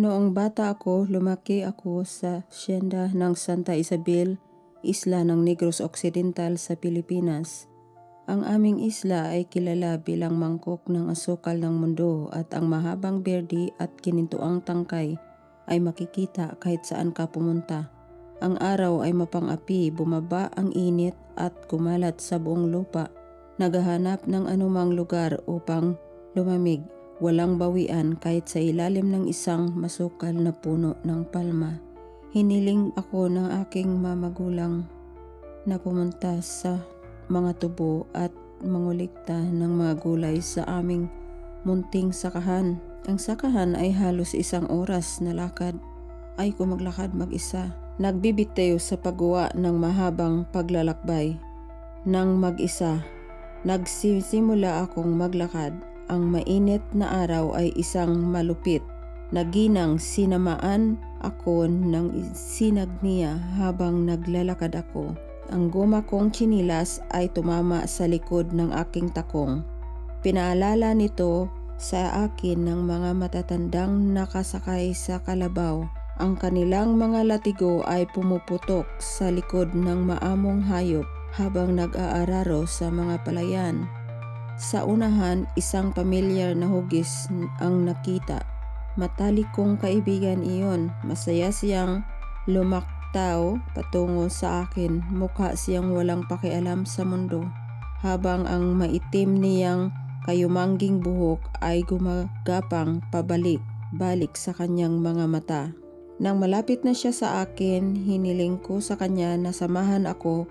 Noong bata ako, lumaki ako sa siyenda ng Santa Isabel, isla ng Negros Occidental sa Pilipinas. Ang aming isla ay kilala bilang mangkok ng asukal ng mundo at ang mahabang berdi at kinintuang tangkay ay makikita kahit saan ka pumunta. Ang araw ay mapang-api, bumaba ang init at kumalat sa buong lupa. Naghahanap ng anumang lugar upang lumamig walang bawian kahit sa ilalim ng isang masukal na puno ng palma. Hiniling ako ng aking mamagulang na pumunta sa mga tubo at mangulikta ng mga gulay sa aming munting sakahan. Ang sakahan ay halos isang oras na lakad. Ay ko maglakad mag-isa. Nagbibitayo sa paggawa ng mahabang paglalakbay. Nang mag-isa, nagsisimula akong maglakad ang mainit na araw ay isang malupit. Naginang sinamaan ako ng sinag niya habang naglalakad ako. Ang goma kong chinilas ay tumama sa likod ng aking takong. Pinaalala nito sa akin ng mga matatandang nakasakay sa kalabaw. Ang kanilang mga latigo ay pumuputok sa likod ng maamong hayop habang nag-aararo sa mga palayan. Sa unahan, isang pamilyar na hugis ang nakita. Matalik kong kaibigan iyon. Masaya siyang lumaktaw patungo sa akin. Mukha siyang walang pakialam sa mundo. Habang ang maitim niyang kayumangging buhok ay gumagapang pabalik-balik sa kanyang mga mata. Nang malapit na siya sa akin, hiniling ko sa kanya na samahan ako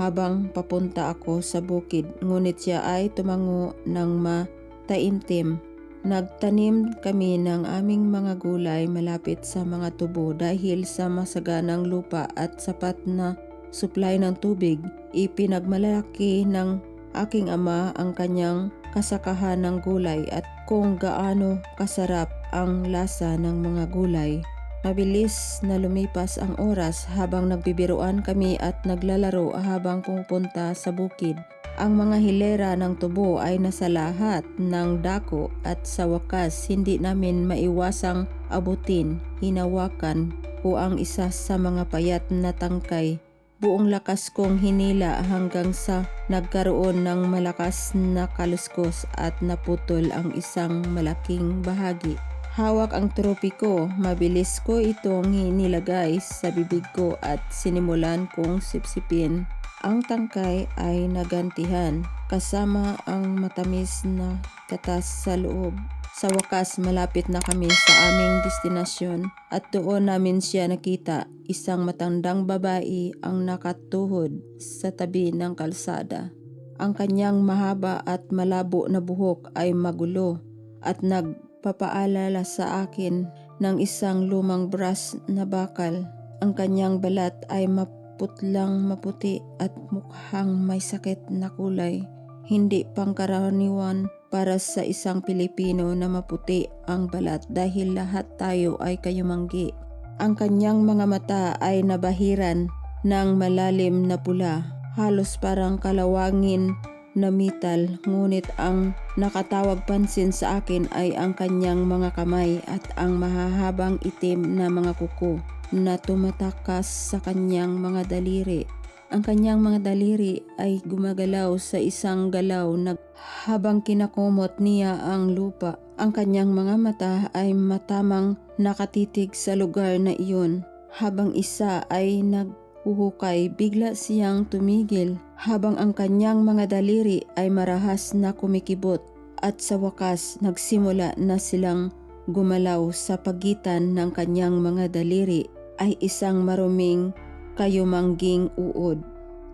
habang papunta ako sa bukid. Ngunit siya ay tumango ng mataimtim. Nagtanim kami ng aming mga gulay malapit sa mga tubo dahil sa masaganang lupa at sapat na supply ng tubig. Ipinagmalaki ng aking ama ang kanyang kasakahan ng gulay at kung gaano kasarap ang lasa ng mga gulay. Mabilis na lumipas ang oras habang nagbibiruan kami at naglalaro habang pupunta sa bukid. Ang mga hilera ng tubo ay nasa lahat ng dako at sa wakas hindi namin maiwasang abutin, hinawakan ko ang isa sa mga payat na tangkay. Buong lakas kong hinila hanggang sa nagkaroon ng malakas na kaluskos at naputol ang isang malaking bahagi. Hawak ang tropiko, mabilis ko itong nilagay sa bibig ko at sinimulan kong sipsipin. Ang tangkay ay nagantihan kasama ang matamis na katas sa loob. Sa wakas malapit na kami sa aming destinasyon at doon namin siya nakita isang matandang babae ang nakatuhod sa tabi ng kalsada. Ang kanyang mahaba at malabo na buhok ay magulo at nag papaalala sa akin ng isang lumang brass na bakal. Ang kanyang balat ay maputlang maputi at mukhang may sakit na kulay. Hindi pangkaraniwan para sa isang Pilipino na maputi ang balat dahil lahat tayo ay kayumanggi. Ang kanyang mga mata ay nabahiran ng malalim na pula, halos parang kalawangin na metal ngunit ang nakatawag pansin sa akin ay ang kanyang mga kamay at ang mahahabang itim na mga kuko na tumatakas sa kanyang mga daliri. Ang kanyang mga daliri ay gumagalaw sa isang galaw na habang kinakumot niya ang lupa. Ang kanyang mga mata ay matamang nakatitig sa lugar na iyon habang isa ay nag Uhukay, bigla siyang tumigil habang ang kanyang mga daliri ay marahas na kumikibot at sa wakas nagsimula na silang gumalaw sa pagitan ng kanyang mga daliri ay isang maruming kayumangging uod.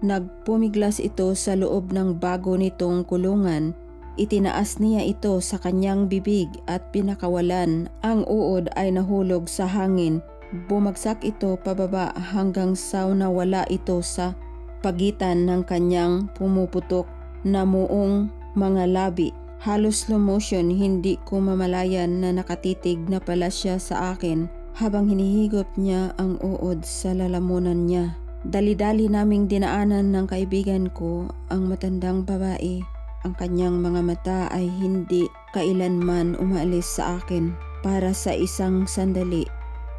Nagpumiglas ito sa loob ng bago nitong kulungan. Itinaas niya ito sa kanyang bibig at pinakawalan. Ang uod ay nahulog sa hangin Bumagsak ito pababa hanggang sa nawala ito sa pagitan ng kanyang pumuputok na muong mga labi. Halos slow motion hindi ko mamalayan na nakatitig na pala siya sa akin habang hinihigop niya ang uod sa lalamunan niya. Dali-dali naming dinaanan ng kaibigan ko ang matandang babae. Ang kanyang mga mata ay hindi kailanman umalis sa akin. para sa isang sandali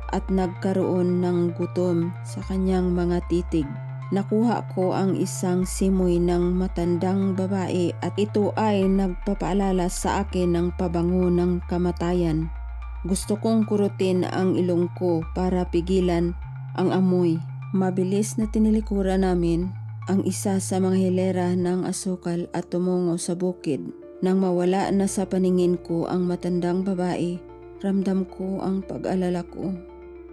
at nagkaroon ng gutom sa kanyang mga titig. Nakuha ko ang isang simoy ng matandang babae at ito ay nagpapaalala sa akin ng pabango ng kamatayan. Gusto kong kurutin ang ilong ko para pigilan ang amoy. Mabilis na tinilikuran namin ang isa sa mga hilera ng asukal at tumungo sa bukid. Nang mawala na sa paningin ko ang matandang babae, ramdam ko ang pag-alala ko.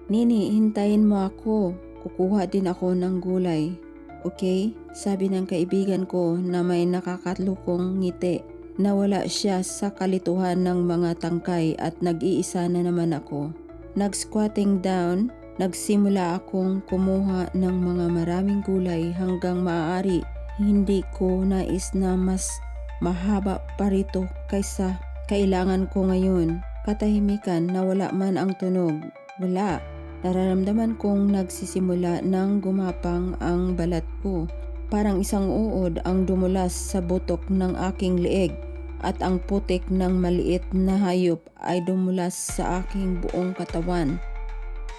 Nini, hintayin mo ako. Kukuha din ako ng gulay. Okay? Sabi ng kaibigan ko na may nakakatlukong ngiti. Nawala siya sa kalituhan ng mga tangkay at nag-iisa na naman ako. Nag-squatting down, nagsimula akong kumuha ng mga maraming gulay hanggang maaari hindi ko nais na mas mahaba pa rito kaysa kailangan ko ngayon. Katahimikan na wala man ang tunog. Wala. Nararamdaman kong nagsisimula ng gumapang ang balat ko. Parang isang uod ang dumulas sa butok ng aking leeg at ang putik ng maliit na hayop ay dumulas sa aking buong katawan.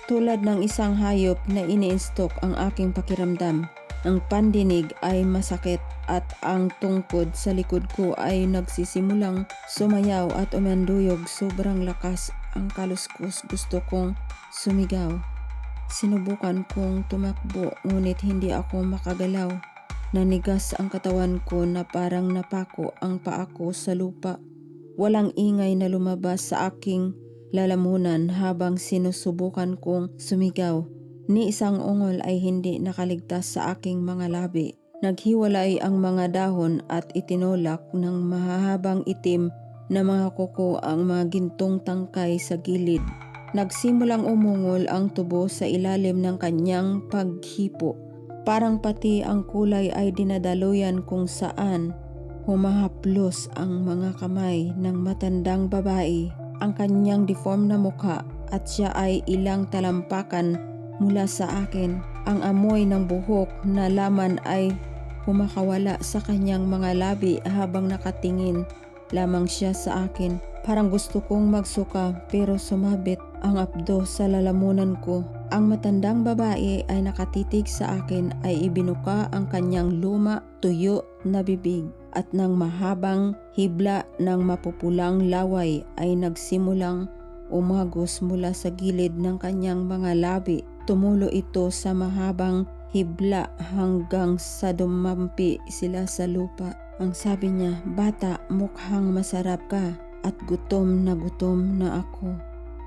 Tulad ng isang hayop na iniinstok ang aking pakiramdam, ang pandinig ay masakit at ang tungkod sa likod ko ay nagsisimulang sumayaw at umanduyog sobrang lakas ang kaluskos gusto kong sumigaw. Sinubukan kong tumakbo ngunit hindi ako makagalaw. Nanigas ang katawan ko na parang napako ang paa ko sa lupa. Walang ingay na lumabas sa aking lalamunan habang sinusubukan kong sumigaw. Ni isang ungol ay hindi nakaligtas sa aking mga labi. Naghiwalay ang mga dahon at itinulak ng mahahabang itim na mga kuko ang mga gintong tangkay sa gilid. Nagsimulang umungol ang tubo sa ilalim ng kanyang paghipo. Parang pati ang kulay ay dinadaluyan kung saan humahaplos ang mga kamay ng matandang babae, ang kanyang deform na mukha at siya ay ilang talampakan mula sa akin. Ang amoy ng buhok na laman ay humakawala sa kanyang mga labi habang nakatingin lamang siya sa akin. Parang gusto kong magsuka pero sumabit ang apdo sa lalamunan ko. Ang matandang babae ay nakatitig sa akin ay ibinuka ang kanyang luma, tuyo na bibig at ng mahabang hibla ng mapupulang laway ay nagsimulang umagos mula sa gilid ng kanyang mga labi. Tumulo ito sa mahabang hibla hanggang sa dumampi sila sa lupa. Ang sabi niya, bata mukhang masarap ka at gutom na gutom na ako.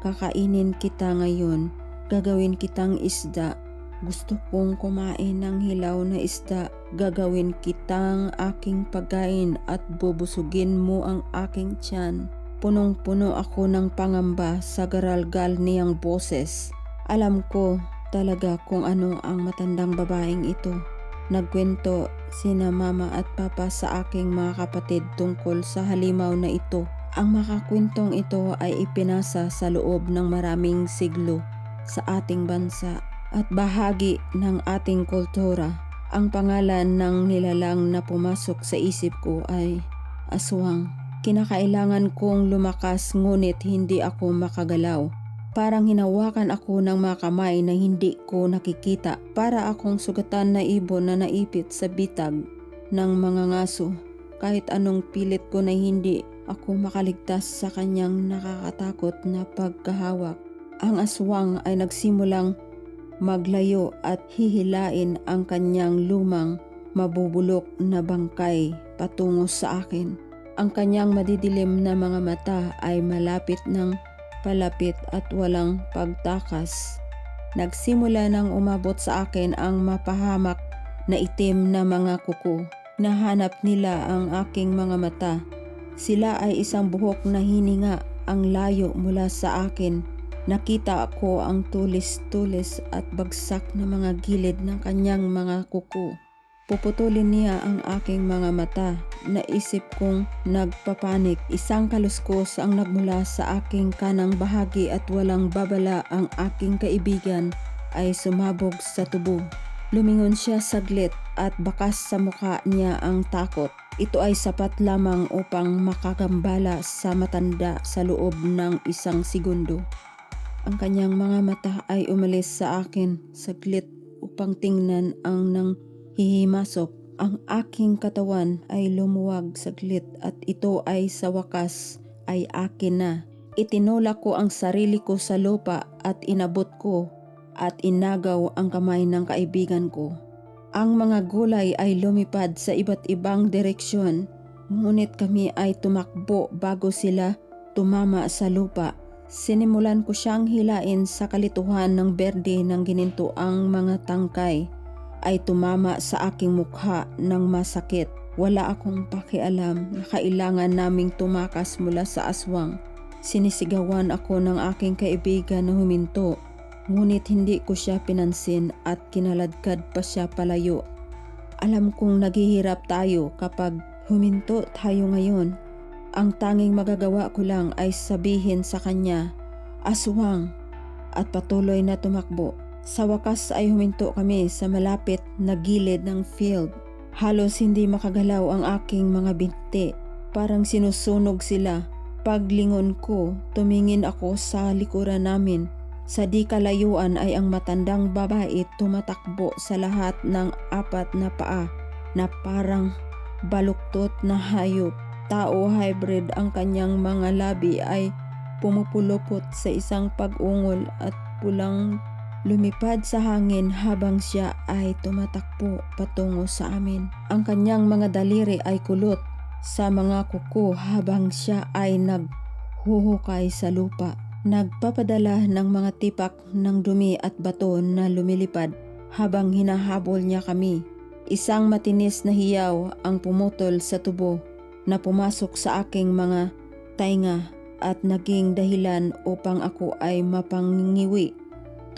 Kakainin kita ngayon, gagawin kitang isda. Gusto kong kumain ng hilaw na isda, gagawin kitang aking pagkain at bubusugin mo ang aking tiyan. Punong-puno ako ng pangamba sa garalgal niyang boses. Alam ko talaga kung ano ang matandang babaeng ito. Nagkwento sina mama at papa sa aking mga kapatid tungkol sa halimaw na ito. Ang makakwentong ito ay ipinasa sa loob ng maraming siglo sa ating bansa at bahagi ng ating kultura. Ang pangalan ng nilalang na pumasok sa isip ko ay aswang. Kinakailangan kong lumakas ngunit hindi ako makagalaw. Parang hinawakan ako ng mga kamay na hindi ko nakikita para akong sugatan na ibon na naipit sa bitag ng mga ngaso. Kahit anong pilit ko na hindi ako makaligtas sa kanyang nakakatakot na pagkahawak. Ang aswang ay nagsimulang maglayo at hihilain ang kanyang lumang mabubulok na bangkay patungo sa akin. Ang kanyang madidilim na mga mata ay malapit ng palapit at walang pagtakas. Nagsimula nang umabot sa akin ang mapahamak na itim na mga kuko. Nahanap nila ang aking mga mata. Sila ay isang buhok na hininga ang layo mula sa akin. Nakita ko ang tulis-tulis at bagsak na mga gilid ng kanyang mga kuko. Puputulin niya ang aking mga mata. Naisip kong nagpapanik. Isang kaluskos ang nagmula sa aking kanang bahagi at walang babala ang aking kaibigan ay sumabog sa tubo. Lumingon siya saglit at bakas sa mukha niya ang takot. Ito ay sapat lamang upang makagambala sa matanda sa loob ng isang segundo. Ang kanyang mga mata ay umalis sa akin saglit upang tingnan ang nang hihimasok. Ang aking katawan ay lumuwag saglit at ito ay sa wakas ay akin na. Itinulak ko ang sarili ko sa lupa at inabot ko at inagaw ang kamay ng kaibigan ko. Ang mga gulay ay lumipad sa iba't ibang direksyon, ngunit kami ay tumakbo bago sila tumama sa lupa. Sinimulan ko siyang hilain sa kalituhan ng berde ng gininto ang mga tangkay ay tumama sa aking mukha ng masakit. Wala akong pakialam na kailangan naming tumakas mula sa aswang. Sinisigawan ako ng aking kaibigan na huminto Ngunit hindi ko siya pinansin at kinaladkad pa siya palayo. Alam kong naghihirap tayo kapag huminto tayo ngayon. Ang tanging magagawa ko lang ay sabihin sa kanya, aswang, at patuloy na tumakbo. Sa wakas ay huminto kami sa malapit na gilid ng field. Halos hindi makagalaw ang aking mga binti. Parang sinusunog sila. Paglingon ko, tumingin ako sa likuran namin sa di kalayuan ay ang matandang babae tumatakbo sa lahat ng apat na paa na parang baluktot na hayop. Tao hybrid ang kanyang mga labi ay pumupulupot sa isang pag-ungol at pulang lumipad sa hangin habang siya ay tumatakbo patungo sa amin. Ang kanyang mga daliri ay kulot sa mga kuko habang siya ay naghuhukay sa lupa nagpapadala ng mga tipak ng dumi at bato na lumilipad habang hinahabol niya kami. Isang matinis na hiyaw ang pumutol sa tubo na pumasok sa aking mga tainga at naging dahilan upang ako ay mapangingiwi.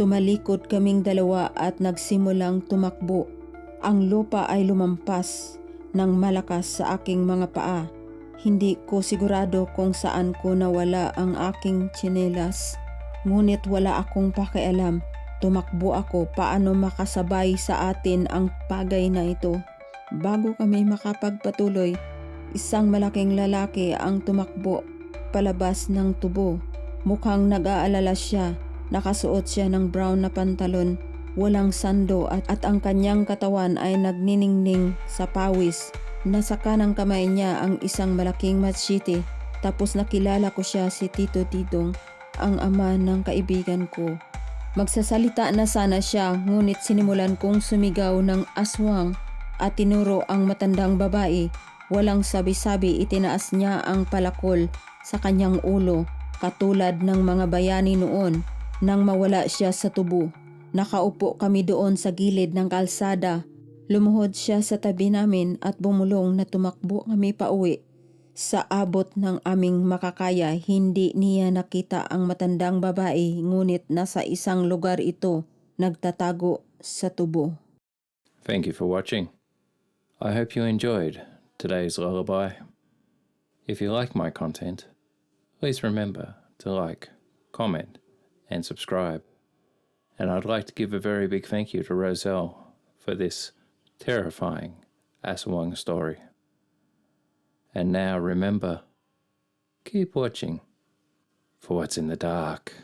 Tumalikod kaming dalawa at nagsimulang tumakbo. Ang lupa ay lumampas ng malakas sa aking mga paa hindi ko sigurado kung saan ko nawala ang aking tsinelas. Ngunit wala akong pakialam. Tumakbo ako paano makasabay sa atin ang pagay na ito. Bago kami makapagpatuloy, isang malaking lalaki ang tumakbo palabas ng tubo. Mukhang nag-aalala siya. Nakasuot siya ng brown na pantalon, walang sando at, at ang kanyang katawan ay nagniningning sa pawis Nasa kanang kamay niya ang isang malaking machete tapos nakilala ko siya si Tito Tidong, ang ama ng kaibigan ko. Magsasalita na sana siya ngunit sinimulan kong sumigaw ng aswang at tinuro ang matandang babae. Walang sabi-sabi itinaas niya ang palakol sa kanyang ulo katulad ng mga bayani noon nang mawala siya sa tubo. Nakaupo kami doon sa gilid ng kalsada Lumuhod siya sa tabi namin at bumulong na tumakbo kami pa uwi. Sa abot ng aming makakaya, hindi niya nakita ang matandang babae ngunit nasa isang lugar ito nagtatago sa tubo. Thank you for watching. I hope you enjoyed today's lullaby. If you like my content, please remember to like, comment, and subscribe. And I'd like to give a very big thank you to Roselle for this terrifying Aswang story. And now remember, keep watching for what's in the dark.